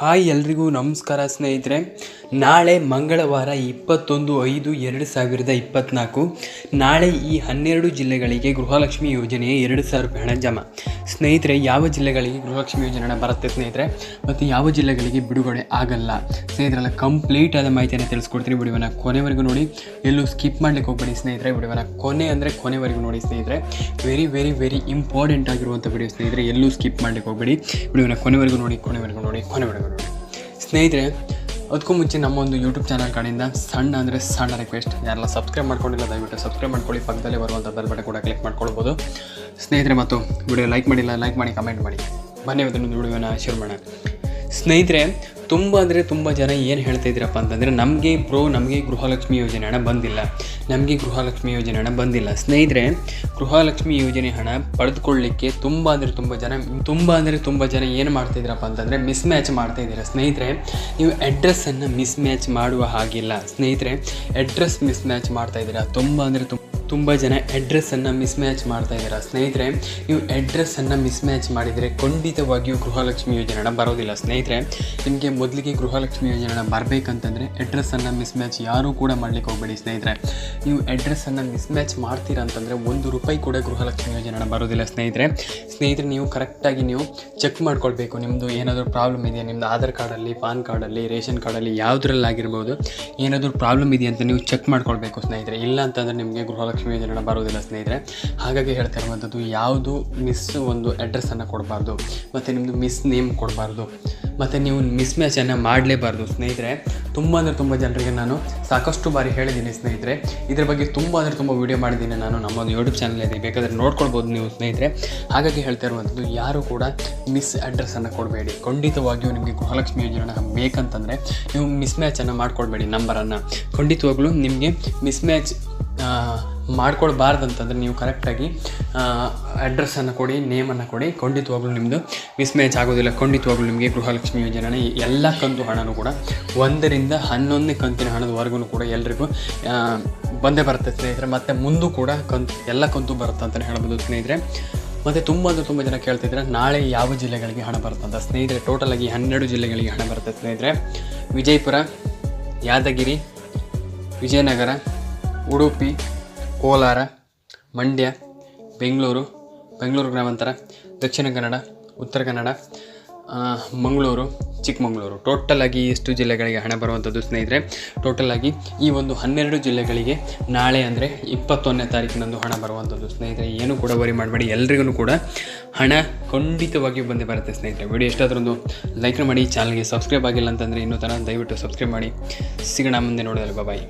Hi ಎಲ್ರಿಗೂ ನಮಸ್ಕಾರ ಸ್ನೇಹಿತರೆ. ನಾಳೆ ಮಂಗಳವಾರ ಇಪ್ಪತ್ತೊಂದು ಐದು ಎರಡು ಸಾವಿರದ ಇಪ್ಪತ್ತ್ನಾಲ್ಕು ನಾಳೆ ಈ ಹನ್ನೆರಡು ಜಿಲ್ಲೆಗಳಿಗೆ ಗೃಹಲಕ್ಷ್ಮಿ ಯೋಜನೆಯ ಎರಡು ಸಾವಿರ ರೂಪಾಯಿ ಹಣ ಜಮಾ. ಸ್ನೇಹಿತರೆ, ಯಾವ ಜಿಲ್ಲೆಗಳಿಗೆ ಗೃಹಲಕ್ಷ್ಮಿ ಯೋಜನೆ ಹಣ ಬರುತ್ತೆ ಸ್ನೇಹಿತರೆ? ಮತ್ತು ಯಾವ ಜಿಲ್ಲೆಗಳಿಗೆ ಬಿಡುಗಡೆ ಆಗಲ್ಲ? ಸ್ನೇಹಿತರೆಲ್ಲ ಕಂಪ್ಲೀಟ್ ಆದ ಮಾಹಿತಿಯನ್ನು ತಿಳಿಸ್ಕೊಡ್ತೀನಿ. ವಿಡಿಯೋನ ಕೊನೆವರೆಗೂ ನೋಡಿ. ಎಲ್ಲೂ ಸ್ಕಿಪ್ ಮಾಡ್ಲಿಕ್ಕೆ ಹೋಗ್ಬೇಡಿ ಸ್ನೇಹಿತರೆ. ವಿಡಿಯೋನ ಕೊನೆ ಅಂದರೆ ಕೊನೆವರೆಗೂ ನೋಡಿ ಸ್ನೇಹಿತರೆ. ವೆರಿ ವೆರಿ ವೆರಿ ಇಂಪಾರ್ಟೆಂಟ್ ಆಗಿರುವಂಥ ವಿಡಿಯೋ ಸ್ನೇಹಿತರೆ, ಎಲ್ಲೂ ಸ್ಕಿಪ್ ಮಾಡ್ಲಿಕ್ಕೆ ಹೋಗ್ಬೇಡಿ. ವಿಡಿಯೋನ ಕೊನೆವರೆಗೂ ನೋಡಿ ಕೊನೆವರೆಗೂ ನೋಡಿ, ಕೊನೆವರೆಗೂ ಸ್ನೇಹಿತರೆ ಅದಕ್ಕೂ ಮುಂಚೆ ನಮ್ಮ ಒಂದು ಯೂಟ್ಯೂಬ್ ಚಾನಲ್ ಕಡೆಯಿಂದ ಸಣ್ಣ ಅಂದರೆ ಸಣ್ಣ ರಿಕ್ವೆಸ್ಟ್ ಯಾರೆಲ್ಲ ಸಬ್ಸ್ಕ್ರೈಬ್ ಮಾಡ್ಕೊಂಡಿಲ್ಲ, ದಯವಿಟ್ಟು ಸಬ್ಸ್ಕ್ರೈಬ್ ಮಾಡ್ಕೊಳ್ಳಿ. ಪಕ್ಕದಲ್ಲೇ ಬರುವಂಥ ಬೆಲ್ ಬಟನ್ ಕೂಡ ಕ್ಲಿಕ್ ಮಾಡ್ಕೊಳ್ಬೋದು. ಸ್ನೇಹಿತರೆ ಮತ್ತು ವಿಡಿಯೋ ಲೈಕ್ ಮಾಡಿಲ್ಲ ಲೈಕ್ ಮಾಡಿ ಕಮೆಂಟ್ ಮಾಡಿ. ಬನ್ನಿ ಅದನ್ನು ವಿಡಿಯೋನ ಶೇರ್ ಮಾಡೋಣ. ಸ್ನೇಹಿತರೆ ತುಂಬ ಅಂದರೆ ತುಂಬ ಜನ ಏನು ಹೇಳ್ತಾ ಇದ್ದೀರಪ್ಪ ಅಂತಂದರೆ, ನಮಗೆ ಬ್ರೋ ನಮಗೆ ಗೃಹಲಕ್ಷ್ಮಿ ಯೋಜನೆ ಹಣ ಬಂದಿಲ್ಲ. ನಮಗೆ ಗೃಹಲಕ್ಷ್ಮಿ ಯೋಜನೆ ಹಣ ಬಂದಿಲ್ಲ. ಸ್ನೇಹಿತರೆ, ಗೃಹಲಕ್ಷ್ಮಿ ಯೋಜನೆ ಹಣ ಪಡೆದುಕೊಳ್ಳಿಕ್ಕೆ ತುಂಬ ಅಂದರೆ ತುಂಬ ಜನ, ತುಂಬ ಅಂದರೆ ತುಂಬ ಜನ ಏನು ಮಾಡ್ತಾ ಇದ್ದೀರಪ್ಪ ಅಂತಂದರೆ ಮಿಸ್ ಮ್ಯಾಚ್ ಮಾಡ್ತಾ ಇದ್ದೀರಾ. ಸ್ನೇಹಿತರೆ, ನೀವು ಅಡ್ರೆಸ್ಸನ್ನು ಮಿಸ್ ಮ್ಯಾಚ್ ಮಾಡುವ ಹಾಗಿಲ್ಲ. ಸ್ನೇಹಿತರೆ ಅಡ್ರೆಸ್ ಮಿಸ್ ಮ್ಯಾಚ್ ಮಾಡ್ತಾ ಇದ್ದೀರಾ. ತುಂಬ ಅಂದರೆ ತುಂಬ ತುಂಬ ಜನ ಅಡ್ರೆಸ್ಸನ್ನು ಮಿಸ್ಮ್ಯಾಚ್ ಮಾಡ್ತಾ ಇದ್ದೀರಾ. ಸ್ನೇಹಿತರೆ, ನೀವು ಅಡ್ರೆಸ್ಸನ್ನು ಮಿಸ್ಮ್ಯಾಚ್ ಮಾಡಿದರೆ ಖಂಡಿತವಾಗಿಯೂ ಗೃಹಲಕ್ಷ್ಮಿ ಯೋಜನೆ ಬರೋದಿಲ್ಲ. ಸ್ನೇಹಿತರೆ, ನಿಮಗೆ ಮೊದಲಿಗೆ ಗೃಹಲಕ್ಷ್ಮಿ ಯೋಜನೆ ಹಣ ಬರಬೇಕಂತಂದರೆ ಅಡ್ರೆಸ್ಸನ್ನು ಮಿಸ್ ಮ್ಯಾಚ್ ಯಾರೂ ಕೂಡ ಮಾಡ್ಲಿಕ್ಕೆ ಹೋಗಬೇಡಿ ಸ್ನೇಹಿತರೆ. ನೀವು ಅಡ್ರೆಸ್ಸನ್ನು ಮಿಸ್ಮ್ಯಾಚ್ ಮಾಡ್ತೀರಾ ಅಂತಂದರೆ ಒಂದು ರೂಪಾಯಿ ಕೂಡ ಗೃಹಲಕ್ಷ್ಮಿ ಯೋಜನೆ ಬರೋದಿಲ್ಲ ಸ್ನೇಹಿತರೆ. ಸ್ನೇಹಿತರೆ, ನೀವು ಕರೆಕ್ಟಾಗಿ ನೀವು ಚೆಕ್ ಮಾಡ್ಕೊಳ್ಬೇಕು. ನಿಮ್ಮದು ಏನಾದರೂ ಪ್ರಾಬ್ಲಮ್ ಇದೆಯಾ? ನಿಮ್ಮದು ಆಧಾರ್ ಕಾರ್ಡಲ್ಲಿ, ಪಾನ್ ಕಾರ್ಡಲ್ಲಿ, ರೇಷನ್ ಕಾರ್ಡಲ್ಲಿ, ಯಾವುದರಲ್ಲಾಗಿರ್ಬೋದು ಏನಾದರೂ ಪ್ರಾಬ್ಲಮ್ ಇದೆಯಾ ಅಂತ ನೀವು ಚೆಕ್ ಮಾಡ್ಕೊಳ್ಬೇಕು ಸ್ನೇಹಿತರೆ. ಇಲ್ಲ ಅಂತಂದರೆ ನಿಮಗೆ ಗೃಹಲಕ್ಷ್ಮಿ ಯೋಜನೆ ಬರುವುದಿಲ್ಲ ಬರೋದಿಲ್ಲ ಸ್ನೇಹಿತರೆ. ಹಾಗಾಗಿ ಹೇಳ್ತಾ ಇರುವಂಥದ್ದು, ಯಾವುದು ಮಿಸ್ ಒಂದು ಅಡ್ರೆಸ್ಸನ್ನು ಕೊಡಬಾರ್ದು, ಮತ್ತು ನಿಮ್ಮದು ಮಿಸ್ ನೇಮ್ ಕೊಡಬಾರ್ದು, ಮತ್ತು ನೀವು ಮಿಸ್ ಮ್ಯಾಚನ್ನು ಮಾಡಲೇಬಾರ್ದು ಸ್ನೇಹಿತರೆ. ತುಂಬ ಅಂದರೆ ತುಂಬ ಜನರಿಗೆ ನಾನು ಸಾಕಷ್ಟು ಬಾರಿ ಹೇಳಿದ್ದೀನಿ ಸ್ನೇಹಿತರೆ. ಇದ್ರ ಬಗ್ಗೆ ತುಂಬ ಅಂದರೆ ತುಂಬ ವೀಡಿಯೋ ಮಾಡಿದ್ದೀನಿ ನಾನು ನಮ್ಮ ಒಂದು ಯೂಟ್ಯೂಬ್ ಚಾನಲ್ ಇದೆ, ಬೇಕಾದರೆ ನೋಡ್ಕೊಳ್ಬೋದು ನೀವು ಸ್ನೇಹಿತರೆ. ಹಾಗಾಗಿ ಹೇಳ್ತಾ ಇರುವಂಥದ್ದು, ಯಾರು ಕೂಡ ಮಿಸ್ ಅಡ್ರೆಸ್ಸನ್ನು ಕೊಡಬೇಡಿ. ಖಂಡಿತವಾಗಿಯೂ ನಿಮಗೆ ಗೃಹಲಕ್ಷ್ಮಿ ಯೋಜನೆ ಬೇಕಂತಂದರೆ ನೀವು ಮಿಸ್ ಮ್ಯಾಚನ್ನು ಮಾಡಿಕೊಡ್ಬೇಡಿ ನಂಬರನ್ನು ಖಂಡಿತವಾಗ್ಲೂ ನಿಮಗೆ ಮಿಸ್ ಮ್ಯಾಚ್ ಮಾಡ್ಕೊಳ್ಬಾರ್ದು ಅಂತಂದರೆ ನೀವು ಕರೆಕ್ಟಾಗಿ ಅಡ್ರೆಸ್ಸನ್ನು ಕೊಡಿ ನೇಮನ್ನು ಕೊಡಿ. ಖಂಡಿತವಾಗ್ಲೂ ನಿಮ್ಮದು ಮಿಸ್ಮ್ಯಾಚ್ ಆಗೋದಿಲ್ಲ. ಖಂಡಿತವಾಗ್ಲೂ ನಿಮಗೆ ಗೃಹಲಕ್ಷ್ಮಿ ಯೋಜನೆ ಎಲ್ಲ ಕಂತು ಹಣನೂ ಕೂಡ ಒಂದರಿಂದ ಹನ್ನೊಂದನೇ ಕಂತಿನ ಹಣದವರೆಗೂ ಕೂಡ ಎಲ್ರಿಗೂ ಬಂದೇ ಬರುತ್ತೆ ಸ್ನೇಹಿತರೆ. ಮತ್ತು ಮುಂದೂ ಕೂಡ ಕಂತು, ಎಲ್ಲ ಕಂತು ಬರುತ್ತೆ ಅಂತಲೇ ಹೇಳ್ಬೋದು ಸ್ನೇಹಿತರೆ. ಮತ್ತು ತುಂಬ ಅಂದರೆ ತುಂಬ ಜನ ಕೇಳ್ತಿದ್ರೆ ನಾಳೆ ಯಾವ ಜಿಲ್ಲೆಗಳಿಗೆ ಹಣ ಬರುತ್ತೆ ಅಂತ. ಸ್ನೇಹಿತರೆ ಟೋಟಲಾಗಿ ಹನ್ನೆರಡು ಜಿಲ್ಲೆಗಳಿಗೆ ಹಣ ಬರುತ್ತೆ ಸ್ನೇಹಿತರೆ. ವಿಜಯಪುರ, ಯಾದಗಿರಿ, ವಿಜಯನಗರ, ಉಡುಪಿ ಕೋಲಾರ, ಮಂಡ್ಯ, ಬೆಂಗಳೂರು ಬೆಂಗಳೂರು ಗ್ರಾಮಾಂತರ, ದಕ್ಷಿಣ ಕನ್ನಡ, ಉತ್ತರ ಕನ್ನಡ ಮಂಗಳೂರು, ಚಿಕ್ಕಮಗಳೂರು. ಟೋಟಲ್ ಆಗಿ ಎಷ್ಟು ಜಿಲ್ಲೆಗಳಿಗೆ ಹಣ ಬರುವಂಥದ್ದು ಸ್ನೇಹಿತರೆ ಟೋಟಲ್ ಆಗಿ ಈ ಒಂದು ಹನ್ನೆರಡು ಜಿಲ್ಲೆಗಳಿಗೆ ನಾಳೆ ಅಂದರೆ ಇಪ್ಪತ್ತೊಂದನೇ ತಾರೀಕಿನಂದು ಹಣ ಬರುವಂಥದ್ದು ಸ್ನೇಹಿತರೆ. ಏನು ಕೂಡ ವರಿ ಮಾಡಬೇಡಿ, ಎಲ್ರಿಗೂ ಕೂಡ ಹಣ ಖಂಡಿತವಾಗಿಯೂ ಬಂದೇ ಬರುತ್ತೆ ಸ್ನೇಹಿತರೆ. ವಿಡಿಯೋ ಎಷ್ಟಾದ್ರೊಂದು ಲೈಕ್ ಮಾಡಿ ಚಾನಲ್ಗೆ ಸಬ್ಸ್ಕ್ರೈಬ್ ಆಗಿಲ್ಲ ಅಂತಂದರೆ ಇನ್ನೂ ಥರ ದಯವಿಟ್ಟು ಸಬ್ಸ್ಕ್ರೈಬ್ ಮಾಡಿ. ಸಿಗೋಣ ಮುಂದೆ ನೋಡೋದಲ್ಲ ಬಾಯ್